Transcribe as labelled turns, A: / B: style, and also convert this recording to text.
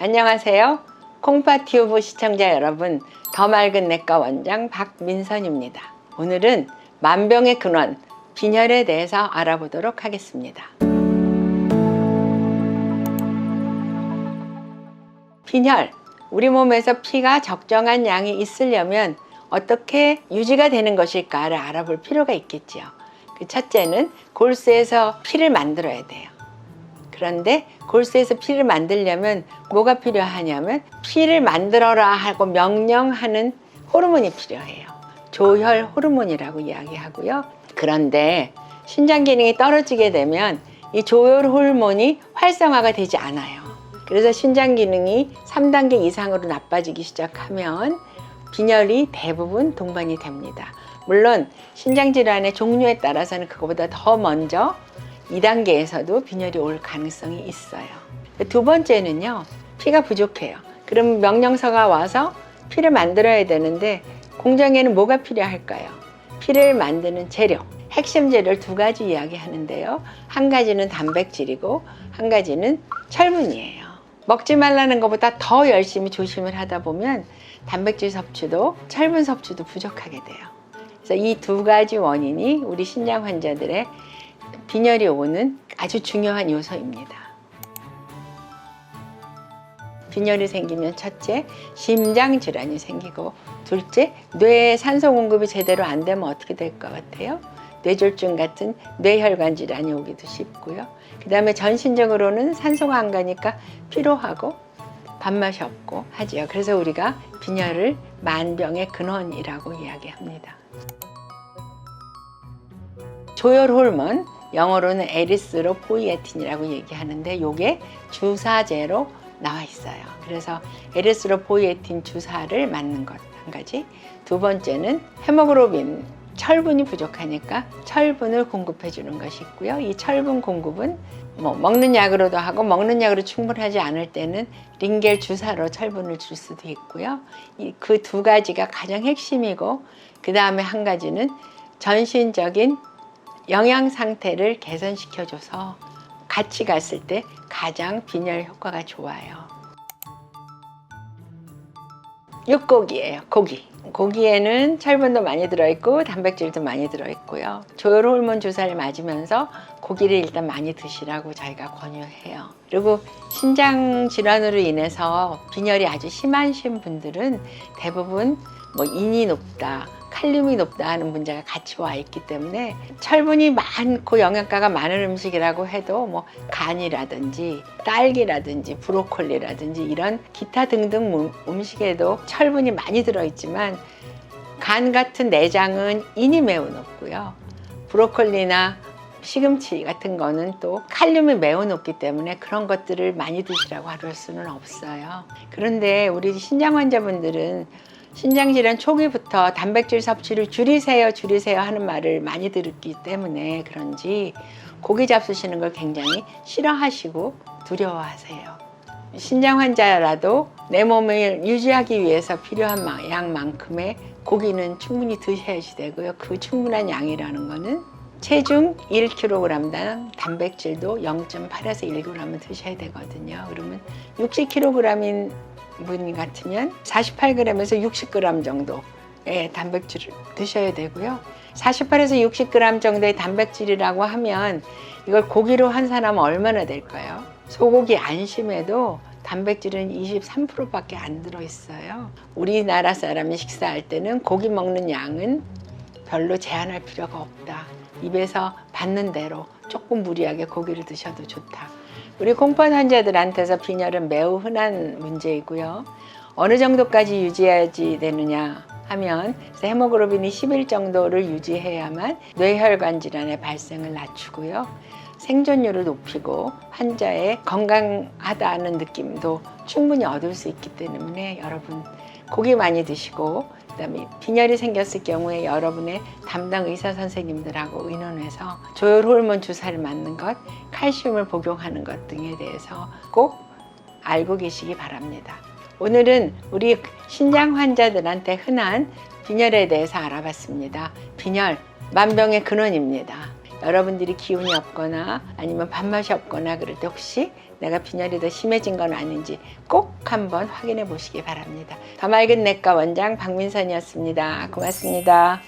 A: 안녕하세요. 콩파티오브 시청자 여러분, 더 맑은 내과 원장 박민선입니다. 오늘은 만병의 근원, 빈혈에 대해서 알아보도록 하겠습니다. 빈혈, 우리 몸에서 피가 적정한 양이 있으려면 어떻게 유지가 되는 것일까를 알아볼 필요가 있겠지요. 그 첫째는 골수에서 피를 만들어야 돼요. 그런데 골수에서 피를 만들려면 뭐가 필요하냐면 피를 만들어라 하고 명령하는 호르몬이 필요해요. 조혈 호르몬이라고 이야기하고요. 그런데 신장 기능이 떨어지게 되면 이 조혈 호르몬이 활성화가 되지 않아요. 그래서 신장 기능이 3단계 이상으로 나빠지기 시작하면 빈혈이 대부분 동반이 됩니다. 물론 신장 질환의 종류에 따라서는 그거보다 더 먼저 2단계에서도 빈혈이 올 가능성이 있어요. 두 번째는요, 피가 부족해요. 그럼 명령서가 와서 피를 만들어야 되는데 공장에는 뭐가 필요할까요? 피를 만드는 재료, 핵심 재료를 두 가지 이야기하는데요. 한 가지는 단백질이고 한 가지는 철분이에요. 먹지 말라는 것보다 더 열심히 조심을 하다 보면 단백질 섭취도 철분 섭취도 부족하게 돼요. 그래서 이 두 가지 원인이 우리 신장 환자들의 빈혈이 오는 아주 중요한 요소입니다. 빈혈이 생기면 첫째, 심장 질환이 생기고 둘째, 뇌에 산소 공급이 제대로 안 되면 어떻게 될 것 같아요? 뇌졸중 같은 뇌혈관 질환이 오기도 쉽고요. 그 다음에 전신적으로는 산소가 안 가니까 피로하고 밥맛이 없고 하지요. 그래서 우리가 빈혈을 만병의 근원이라고 이야기합니다. 조혈 호르몬, 영어로는 에리스로 포이에틴이라고 얘기하는데 이게 주사제로 나와 있어요. 그래서 에리스로 포이에틴 주사를 맞는 것 한 가지. 두 번째는 헤모글로빈 철분이 부족하니까 철분을 공급해 주는 것이 있고요. 이 철분 공급은 뭐 먹는 약으로도 하고 먹는 약으로 충분하지 않을 때는 링겔 주사로 철분을 줄 수도 있고요. 그 두 가지가 가장 핵심이고 그 다음에 한 가지는 전신적인 영양 상태를 개선시켜줘서 같이 갔을 때 가장 빈혈 효과가 좋아요. 육고기예요. 고기. 고기에는 철분도 많이 들어있고 단백질도 많이 들어있고요. 조혈 호르몬 주사를 맞으면서 고기를 일단 많이 드시라고 저희가 권유해요. 그리고 신장 질환으로 인해서 빈혈이 아주 심하신 분들은 대부분 뭐 인이 높다, 칼륨이 높다 하는 문제가 같이 와 있기 때문에 철분이 많고 영양가가 많은 음식이라고 해도 뭐 간이라든지 딸기라든지 브로콜리라든지 이런 기타 등등 음- 음식에도 철분이 많이 들어있지만 간 같은 내장은 인이 매우 높고요. 브로콜리나 시금치 같은 거는 또 칼륨이 매우 높기 때문에 그런 것들을 많이 드시라고 할 수는 없어요. 그런데 우리 신장 환자분들은 신장질환 초기부터 단백질 섭취를 줄이세요, 줄이세요 하는 말을 많이 들었기 때문에 그런지 고기 잡수시는 걸 굉장히 싫어하시고 두려워하세요. 신장 환자라도 내 몸을 유지하기 위해서 필요한 마- 양만큼의 고기는 충분히 드셔야지 되고요. 그 충분한 양이라는 거는 체중 1kg당 단백질도 0.8에서 1g을 드셔야 되거든요. 그러면 60kg인 분 같으면 48g에서 60g 정도의 단백질을 드셔야 되고요. 48에서 60g 정도의 단백질이라고 하면 이걸 고기로 한 사람은 얼마나 될까요? 소고기 안심에도 단백질은 23%밖에 안 들어있어요. 우리나라 사람이 식사할 때는 고기 먹는 양은 별로 제한할 필요가 없다. 입에서 받는 대로 조금 무리하게 고기를 드셔도 좋다. 우리 공판 환자들한테서 빈혈은 매우 흔한 문제이고요. 어느 정도까지 유지해야지 되느냐 하면 헤모글로빈이 11 정도를 유지해야만 뇌혈관 질환의 발생을 낮추고요. 생존율을 높이고 환자의 건강하다는 느낌도 충분히 얻을 수 있기 때문에 여러분 고기 많이 드시고 그다음에 빈혈이 생겼을 경우에 여러분의 담당 의사 선생님들하고 의논해서 조혈 호르몬 주사를 맞는 것, 칼슘을 복용하는 것 등에 대해서 꼭 알고 계시기 바랍니다. 오늘은 우리 신장 환자들한테 흔한 빈혈에 대해서 알아봤습니다. 빈혈 만병의 근원입니다. 여러분들이 기운이 없거나 아니면 밥맛이 없거나 그럴 때 혹시 내가 빈혈이 더 심해진 건 아닌지 꼭 한번 확인해 보시기 바랍니다. 더 맑은 내과 원장 박민선이었습니다. 고맙습니다.